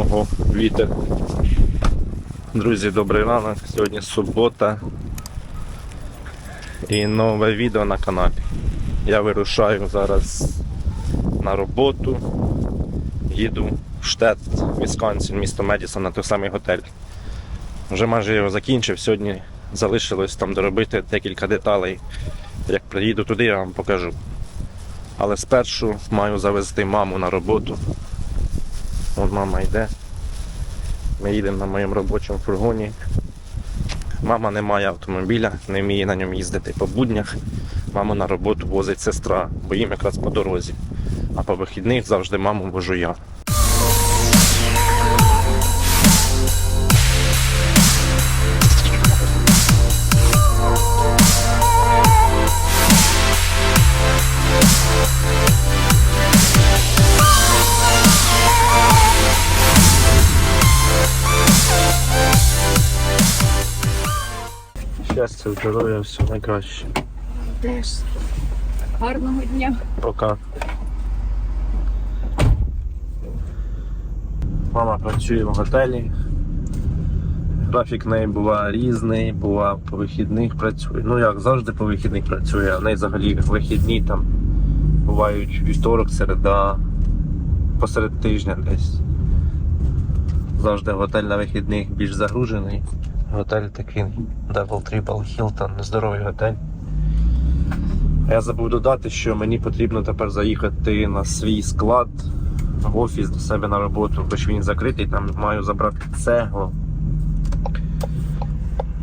Ого, вітер. Друзі, добрий ранок. Сьогодні субота. І нове відео на каналі. Я вирушаю зараз на роботу. Їду в штат Вісконсін, місто Медісон, на той самий готель. Вже майже його закінчив. Сьогодні залишилось там доробити декілька деталей. Як приїду туди, я вам покажу. Але спершу маю завезти маму на роботу. Вон мама йде. Ми їдемо на моєму робочому фургоні. Мама не має автомобіля, не вміє на ньому їздити по буднях. Маму на роботу возить сестра, бо їм якраз по дорозі. А по вихідних завжди маму вожу я. Щастя, здоров'я, все найкраще. Теж гарного дня. Пока. Мама працює в готелі. Графік в неї буває різний, буває по вихідних працює. Ну як завжди по вихідних працює, а в неї взагалі вихідні там бувають вівторок, середа, посеред тижня десь. Завжди готель на вихідних більш загружений. Готель такий Double Triple Hilton, здоровий готель. Я забув додати, що мені потрібно тепер заїхати на свій склад в офіс до себе на роботу, хоч він закритий, там маю забрати цеглу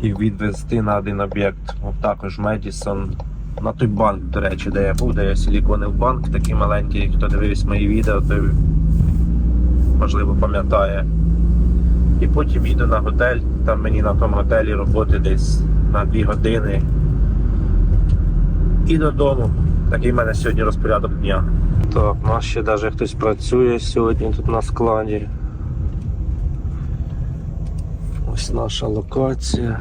і відвезти на один об'єкт. Також Медісон. На той банк, до речі, де я був, де я силіконив банк такий маленький. Хто дивився мої відео, той можливо пам'ятає. І потім їду на готель, там мені на тому готелі роботи десь на 2 години і додому. Такий в мене сьогодні розпорядок дня. Так, у нас ще навіть хтось працює сьогодні тут на складі. Ось наша локація.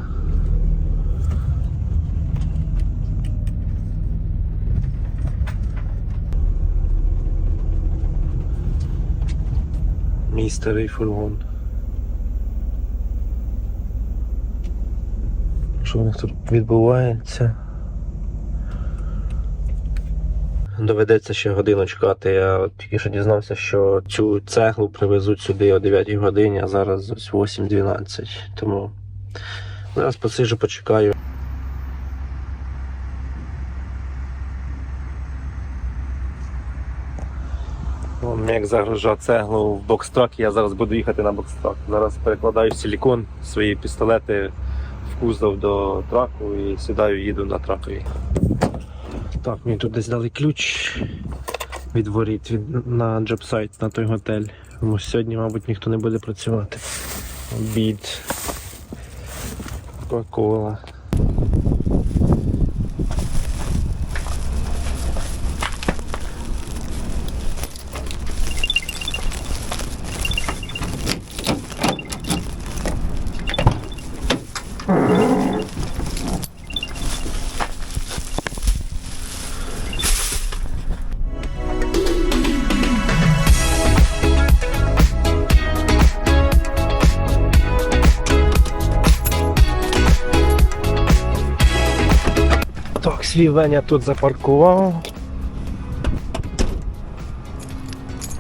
Мій старий фургон. Що у них тут відбувається? Доведеться ще годину чекати. Я тільки що дізнався, що цю цеглу привезуть сюди о 9 годині, а зараз ось 8.12. Тому зараз посиджу, почекаю. Вон, як загружав цеглу в бокстрак, я зараз буду їхати на бокстрак. Зараз перекладаю силікон, свої пістолети в кузов до траку і сідаю, їду на тракові. Так, мені тут десь дали ключ від воріт від, на джобсайт, на той готель. Сьогодні, мабуть, ніхто не буде працювати. Обід. Кока-кола. Свій Веня тут запаркував.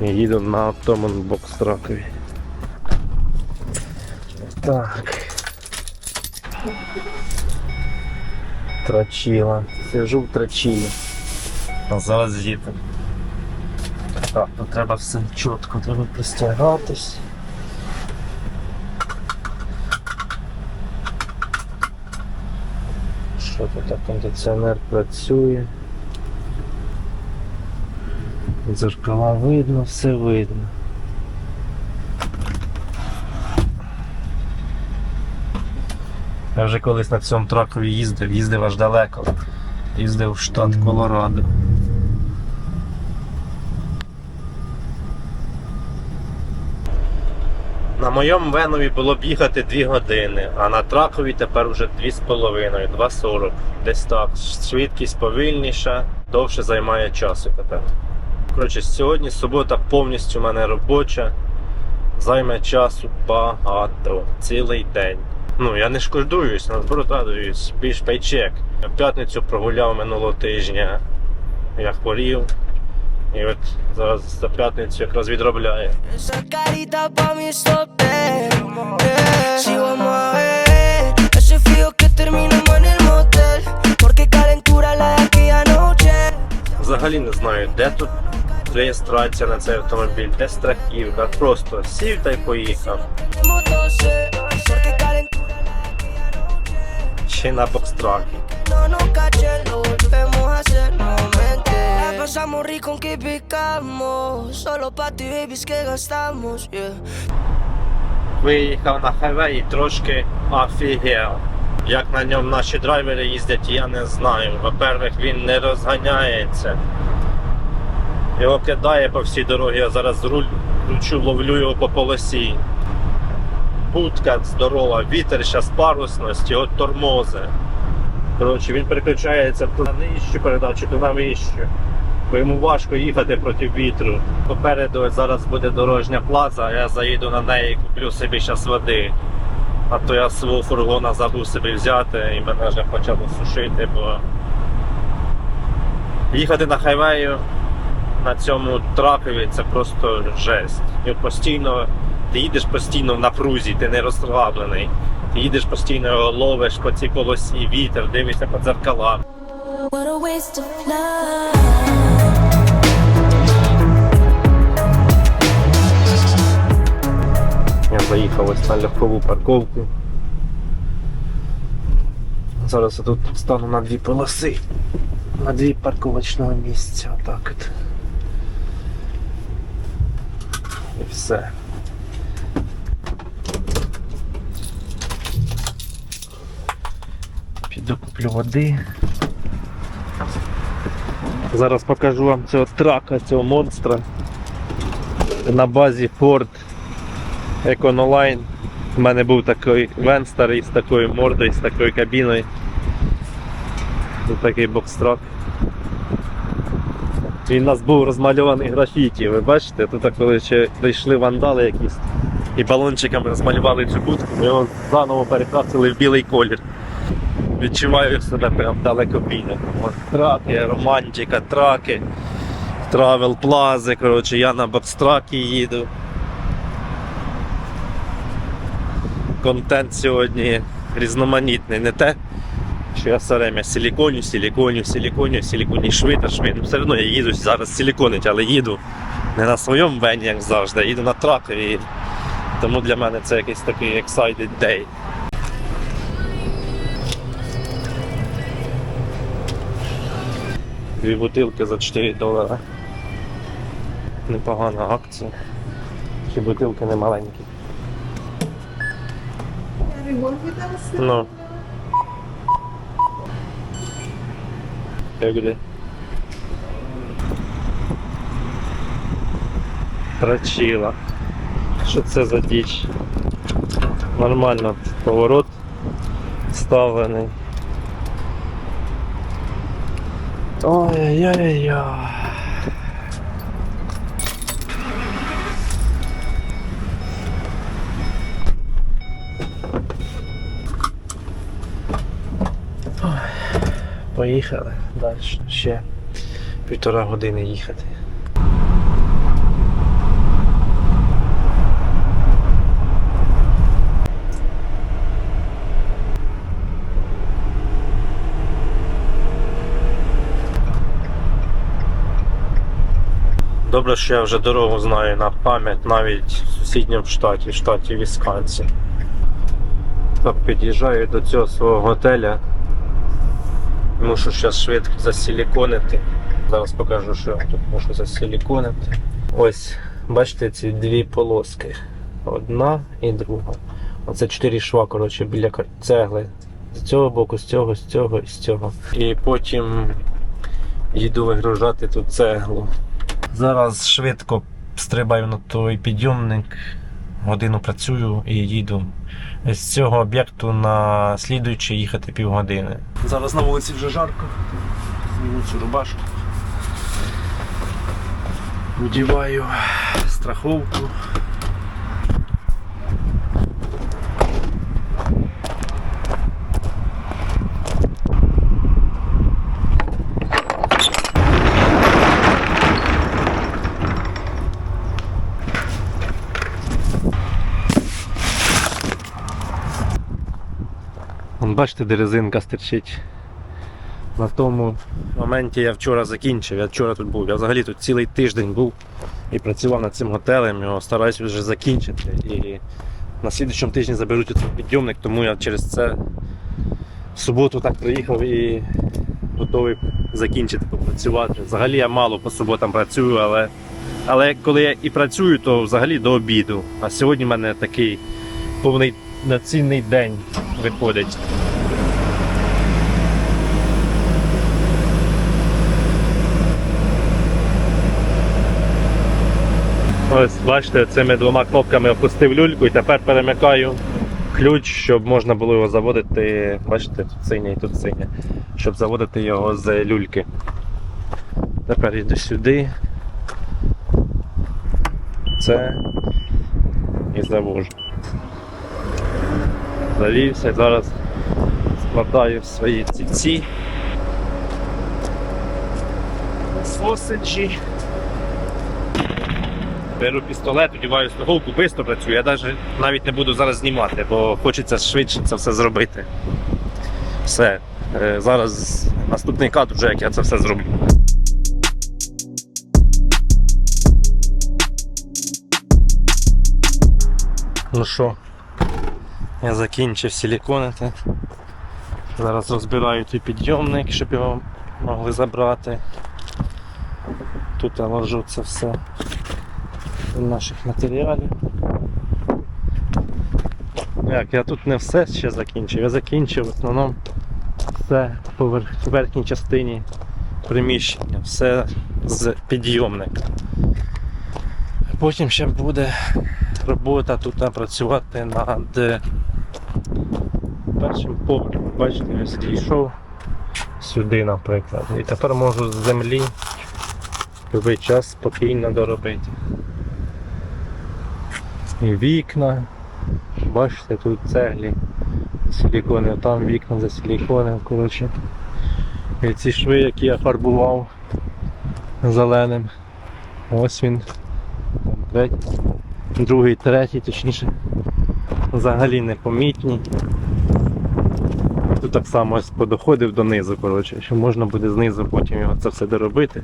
І їду на тому бокстракові. Так. Трачила. Сижу в трачілі. А зараз їду. Так, тут треба все чітко, треба пристягатись. Що тут кондиціонер працює. Дзеркала видно, все видно. Я вже колись на цьому тракові їздив, їздив аж далеко. Їздив в штат Колорадо. Моєму венові було б їхати 2 години, а на тракові тепер вже 2,5, 2,40. Десь так. Швидкість повільніша, довше займає часу тепер. Коротше, сьогодні субота повністю в мене робоча. займе часу багато, цілий день. Ну, я не шкодуюсь, наоборот радуюсь, більш пейчек. П'ятницю прогуляв минулого тижня. Я хворів. І от зараз за п'ятницю якраз відробляє. Взагалі не знаю, де тут реєстрація на цей автомобіль, де страхівка. Просто сів та й поїхав. Й на бокстракі. Pasamos rico aunque picamos. Solo pa' ti, babies, que gastamos. Yeah. Виїхав на хайвей і трошки офігел. Як на ньому наші драйвери їздять, я не знаю. Во-первых, він не розганяється. Його кидає по всій дорозі, я зараз кручу, ловлю його по полосі. Будка здорова, вітер зараз парусність, його тормози. Коротше, він переключається то на нижчу передачу, то на вищу. Бо йому важко їхати проти вітру. Попереду зараз буде дорожня плаза, я заїду на неї і куплю собі зараз води. А то я свого фургона забув собі взяти і мене вже почало сушити, бо їхати на хайвею на цьому тракові це просто жесть. І постійно, ти їдеш постійно в напрузі, ти не розслаблений. Ти їдеш постійно ловиш по цій полосі, вітер, дивишся по дзеркалам. What a waste of love. Я заїхав ось на легкову парковку. Зараз я тут стану на дві полоси. На дві парковочного місця. Отак от. І все. Піду куплю води. Зараз покажу вам цього трака, цього монстра. На базі Ford Econoline. У мене був такий вен старий з такою мордою, з такою кабіною. Ось такий бокстрак. Він у нас був розмальований графіті. Ви бачите, тут коли ще прийшли вандали якісь і балончиками розмалювали цю будку, ми його заново перекрасили в білий колір. Відчуваю себе прям далекобійно. От Траки, романтика, траки, травел плази. Коротше, я на бокстракі їду. Контент сьогодні різноманітний. Не те, що я все время силіконю, силіконю, силіконю, силіконю, швидко, швидко. Все одно я їду зараз силіконить, але їду не на своєму вені, як завжди, їду на тракові. Тому для мене це якийсь такий excited day. Дві бутилки за 4 долари. Непогана акція. Чи бутилки не маленькі. Ну. Як де? Трачила. Що це за діч? Нормально поворот ставлений. Ой-ой-ой. Поїхали далі. Ще півтора години їхати. Добре, що я вже дорогу знаю на пам'ять навіть в сусідньому штаті, в штаті Вісконсін. Під'їжджаю до цього свого готеля. Мушу зараз швидко засиліконити. Зараз покажу, що я тут мушу засиліконити. Ось, бачите, ці дві полоски. Одна і друга. Оце чотири шва, коротше, біля цегли. З цього боку, з цього, з цього і з цього. І потім їду вигружати ту цеглу. Зараз швидко стрибаю на той підйомник, годину працюю і їду з цього об'єкту на слідуючий їхати півгодини. Зараз на вулиці вже жарко. Зніму цю рубашку. Вдіваю страховку. Бачите, де резинка стирчить. На тому моменті я вчора закінчив. Я вчора тут був. Я взагалі тут цілий тиждень був і працював над цим готелем, його стараюсь вже закінчити. І на слідчому тижні заберуть цей підйомник, тому я через це в суботу так приїхав і готовий закінчити попрацювати. Взагалі я мало по суботам працюю, але, але коли я і працюю, то взагалі до обіду. А сьогодні в мене такий повноцінний день виходить. Ось бачите, цими двома кнопками опустив люльку і тепер перемикаю ключ, щоб можна було його заводити. Бачите, тут синє і тут синє, щоб заводити його з люльки. Тепер йду сюди. Це і завожу. Завівся, зараз складаю свої цівці. Сосичі. Беру пістолет, одіваю слуговку, швидко працюю. Я навіть, навіть не буду зараз знімати, бо хочеться швидше це все зробити. Все. Е, Зараз наступний кадр вже як я це все зроблю. Ну що, я закінчив силіконити. Зараз розбираю той підйомник, щоб його могли забрати. Тут я ложу це все наших матеріалів. Як, я тут не все ще закінчив, я закінчив в основному все по верхній частині приміщення, все з підйомника. Потім ще буде робота тут працювати над першим поверхом. Бачите, я зійшов сюди, наприклад. І тепер можу з землі будь-який час спокійно доробити. І вікна. Бачите, тут цеглі силікони, там вікна за силіконом, коротше. І ці шви, які я фарбував зеленим. Ось він. Другий, третій, точніше. Взагалі непомітні. Тут так само подоходив донизу, коротше, що можна буде знизу потім його це все доробити.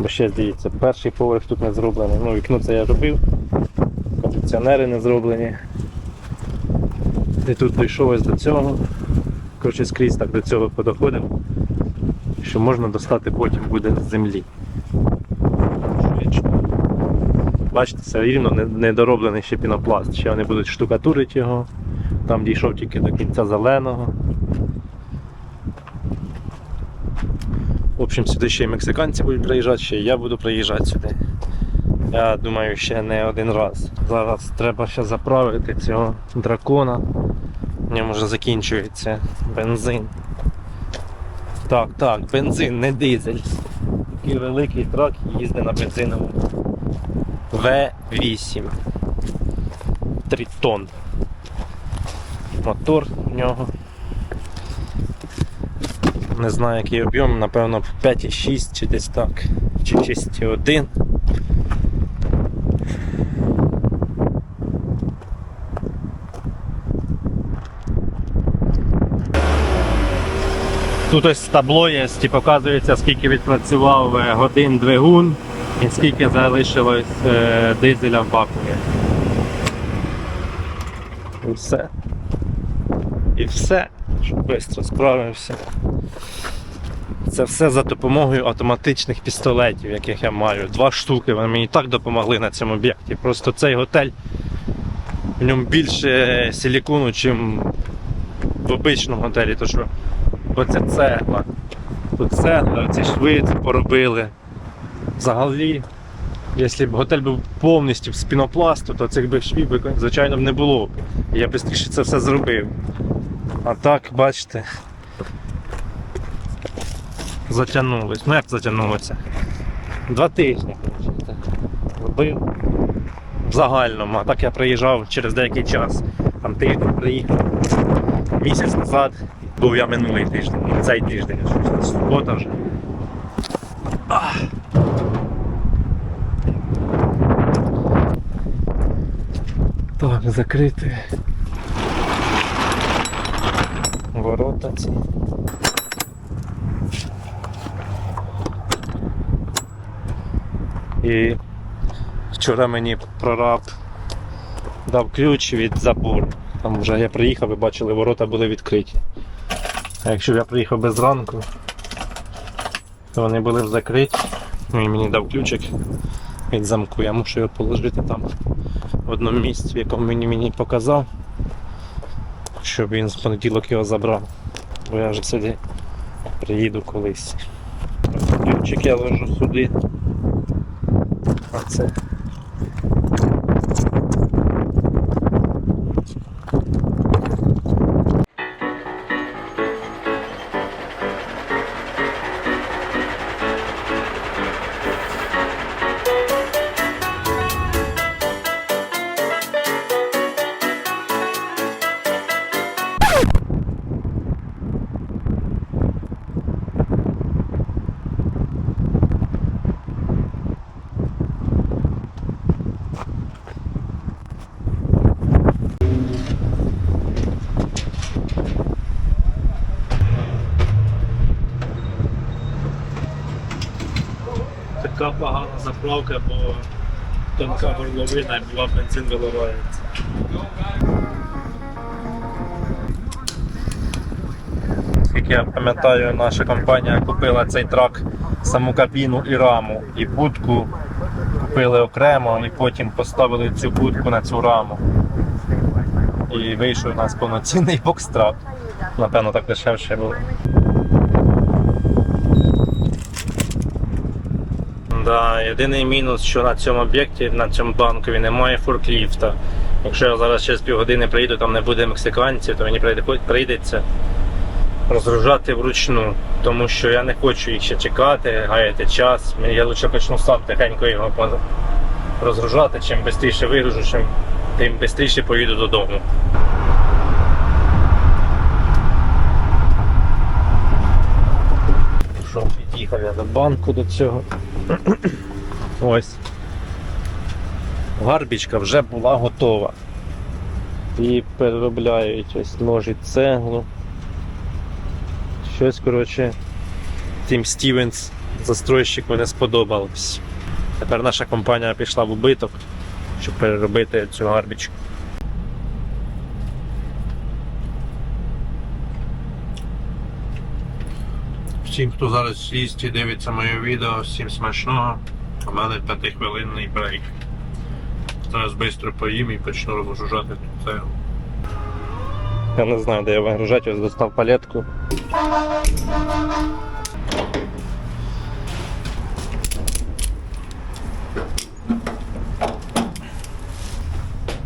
Бо ще здається, перший поверх тут не зроблений. Ну, вікно це я робив, кондиціонери не зроблені. І тут дійшов ось до цього. Коротше, скрізь так до цього подоходив, що можна достати потім буде з землі. Бачите, все рівно не- недороблений ще пінопласт. Ще вони будуть штукатурити його. Там дійшов тільки до кінця зеленого. В общем, сюди ще й мексиканці будуть приїжджати, ще я буду приїжджати сюди. Я думаю, ще не один раз. Зараз треба ще заправити цього дракона. В ньому вже закінчується бензин. Так, так, бензин, не дизель. Такий великий трак їздить на бензиновому. В8. Тритон. Мотор в нього. Не знаю який об'єм, напевно 5,6 чи десь так. Чи 6,1. Тут ось табло є, і показується, скільки відпрацював е, годин двигун і скільки залишилось е, дизеля в баку. І все. І все, щоб швидко справився. Це все за допомогою автоматичних пістолетів, яких я маю. Два штуки. Вони мені так допомогли на цьому об'єкті. Просто цей готель в ньому більше силікону, ніж в обичному готелі. То що оця цегла. Тут цегла, ці шви це поробили. Взагалі, якщо б готель був повністю з пінопласту, то цих би швів, звичайно, б не було. І Я б це все зробив. А так, бачите, затягнулось. Ну як затягнулося? Два тижні, робив в загальному, а так я приїжджав через деякий час. Там тиждень приїхав. Місяць назад був я минулий тиждень, цей тиждень, субота вже. Так, закрити. ворота ці. І вчора мені прораб дав ключ від забору. Там вже я приїхав, ви бачили, ворота були відкриті. А якщо б я приїхав без ранку, то вони були б закриті. Він мені дав ключик від замку, я мушу його положити там в одному місці, в якому він мені показав, щоб він з понеділок його забрав. Бо я вже сюди приїду колись. Ключик я ложу сюди. А це. Заправка, бо тонка горловина і була бензин виливається. Скільки я пам'ятаю, наша компанія купила цей трак, саму кабіну і раму, і будку купили окремо, і потім поставили цю будку на цю раму. І вийшов у нас повноцінний бокстрак. Напевно, так дешевше було. Да, єдиний мінус, що на цьому об'єкті, на цьому банкові немає форкліфта. Якщо я зараз через півгодини приїду, там не буде мексиканців, то мені прийдеться розгружати вручну, тому що я не хочу їх ще чекати, гаяти час. Я лише почну сам тихенько його розгружати, чим швидше вигружу, тим швидше поїду додому. Що, під'їхав я до банку до цього. Ось. Гарбічка вже була готова. І переробляють, ось ложить цеглу. Щось, коротше, Тім Стівенс застройщику не сподобалось. Тепер наша компанія пішла в убиток, щоб переробити цю гарбічку. Всім, хто зараз їсть і дивиться моє відео, всім смачного. У мене п'ятихвилинний брейк. Зараз швидко поїм і почну розгружати тут це. Я не знаю, де я вигружати, ось достав палетку.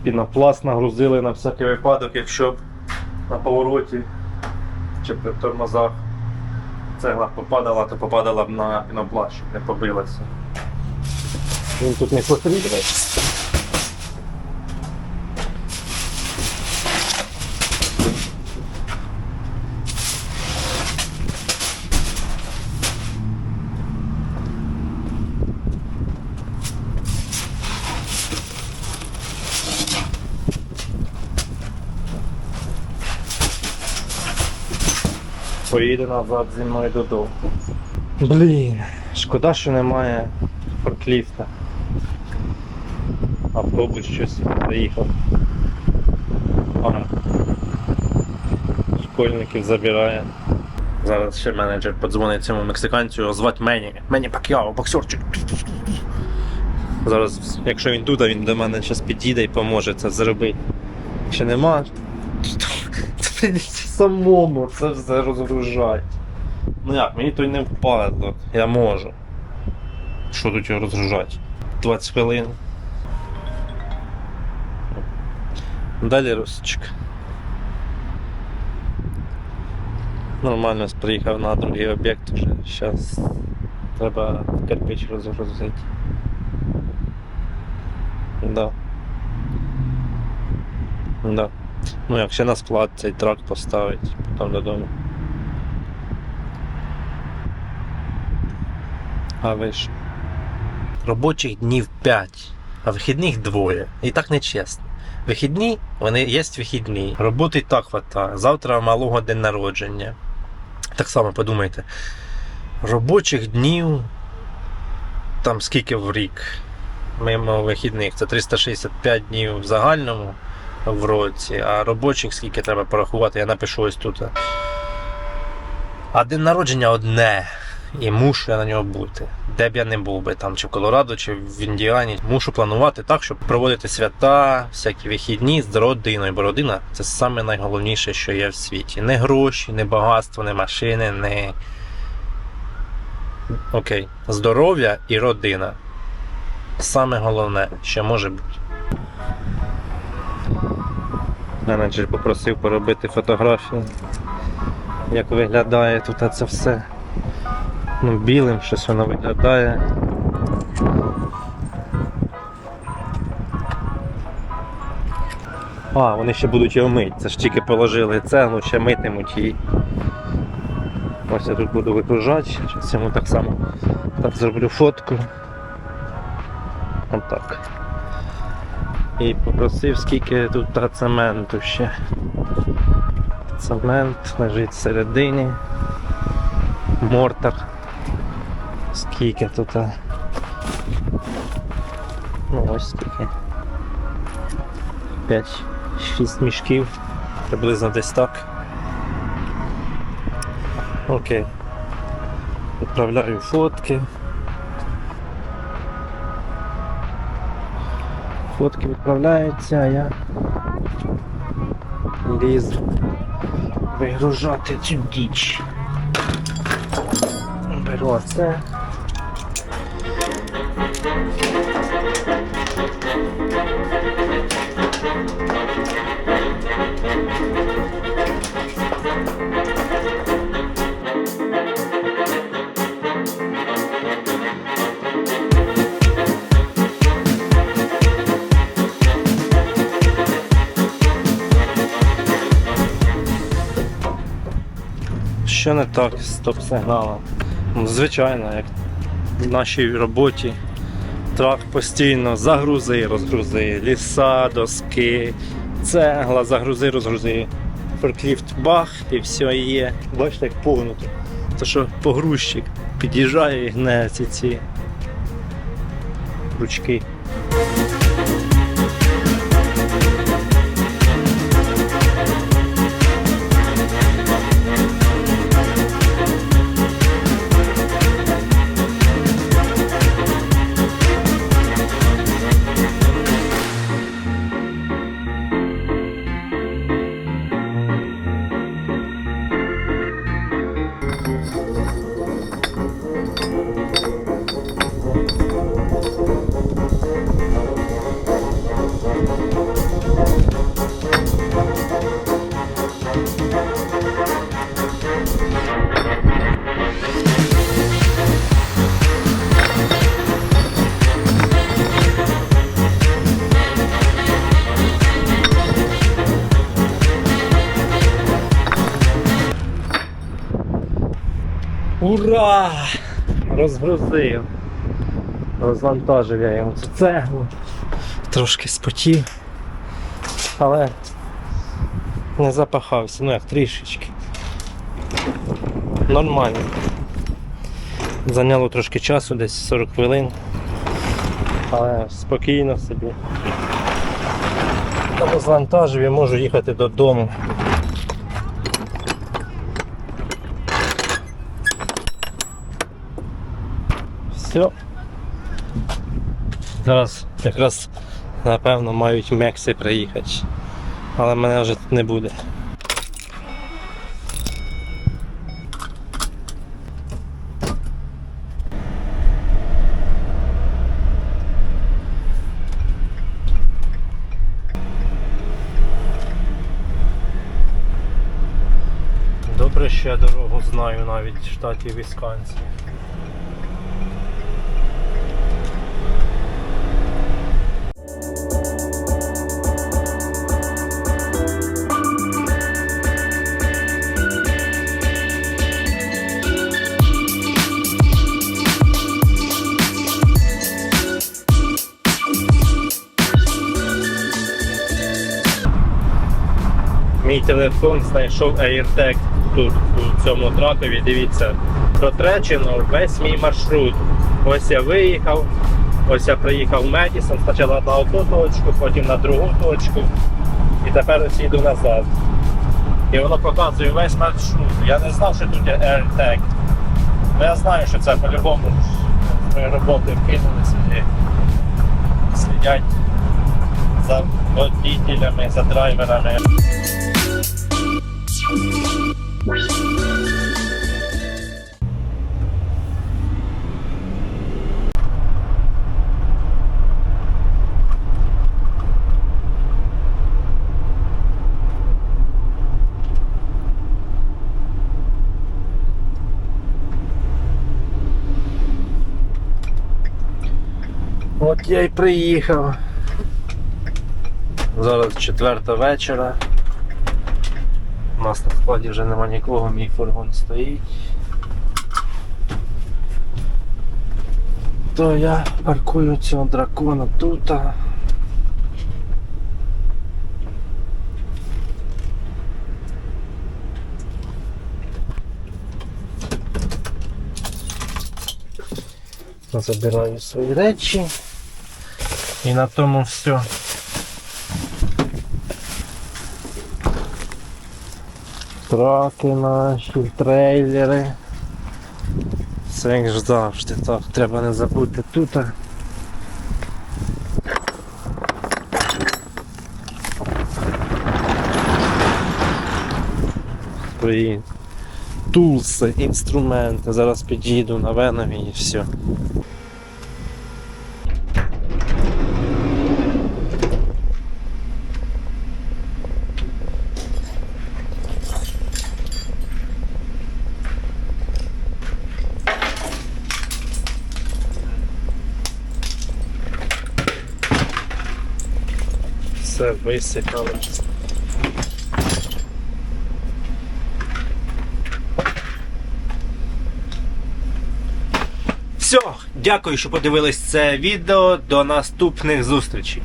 Пінопласт нагрузили на всякий випадок, якщо на повороті чи при тормозах цегла попадала, то попадала б на пінопласт, щоб не побилася. Він тут не потрібний. Поїде назад зі мною додому. Блін, шкода, що немає форкліфта. Автобус щось приїхав. Ага. Школьників забирає. Зараз ще менеджер подзвонить цьому мексиканцю, його звати Мені. Мені Пак'яо, боксерчик. Зараз, якщо він тут, а він до мене зараз підійде і поможе це зробити. Якщо нема, самому це все розгружати. Ну як, мені то й не впадло, я можу. Що тут його розгружати? 20 хвилин. Далі Росичка. Нормально приїхав на другий об'єкт вже. Зараз треба кирпич розгрузити. Да. Да. Ну як ще на склад цей трак поставить, потім додому. А ви ж. Робочих днів 5, а вихідних двоє. І так не чесно. Вихідні, вони є вихідні. Роботи так хватає. Завтра малого день народження. Так само подумайте. Робочих днів там скільки в рік. Мимо вихідних. Це 365 днів в загальному в році, а робочих скільки треба порахувати, я напишу ось тут. А день народження одне. І мушу я на нього бути. Де б я не був би, там, чи в Колорадо, чи в Індіані. Мушу планувати так, щоб проводити свята, всякі вихідні з родиною. Бо родина це саме найголовніше, що є в світі. Не гроші, не багатство, не машини, не. Окей. Здоров'я і родина. Саме головне, що може бути. Менеджер попросив поробити фотографію, як виглядає тут це все. Ну, білим щось воно виглядає. А, вони ще будуть його мити. Це ж тільки положили цеглу, ще митимуть її. Ось я тут буду вигружати. Зараз йому так само так зроблю фотку. Отак. І попросив, скільки тут цементу ще. Цемент лежить всередині. Мортар. Скільки тут? Ну ось скільки. 5-6 мішків. Приблизно десь так. Окей. Відправляю фотки. Фотки відправляються, а я лізу вигружати цю діч. Беру оце. Що не так з стоп-сигналом? Ну, Звичайно, як в нашій роботі трак постійно загрузи, розгрузи, ліса, доски, цегла, загрузи, розгрузи. Форкліфт бах і все є. Бачите, як погнуто. То що погрузчик під'їжджає і гне ці ці ручки. Ура! Розгрузив. Розвантажив я йому цю цеглу. Трошки спотів. Але не запахався, ну як трішечки. Нормально. Зайняло трошки часу, десь 40 хвилин. Але спокійно собі. Розвантажив і можу їхати додому. Все. Зараз якраз напевно мають Мекси приїхати. Але мене вже тут не буде. Добре, що я дорогу знаю навіть в штаті Вісконсін. Мій телефон знайшов AirTag тут, у цьому тракові. Дивіться, протречено весь мій маршрут. Ось я виїхав, ось я приїхав в Медісон, спочатку на одну точку, потім на другу точку. І тепер ось їду назад. І воно показує весь маршрут. Я не знав, що тут є AirTag. Ну я знаю, що це по-любому з роботи вкинули сюди. Слідять за водителями, за драйверами. От я й приїхав. Зараз четверта вечора. Нас на складі вже нема нікого, мій фургон стоїть. То я паркую цього дракона тут. Забираю свої речі. І на тому все. Траки наші, трейлери. Все як завжди, так, треба не забути тут. Свої тулси, інструменти. Зараз під'їду на венові і. Все висипали. Все, дякую, що подивились це відео. До наступних зустрічей.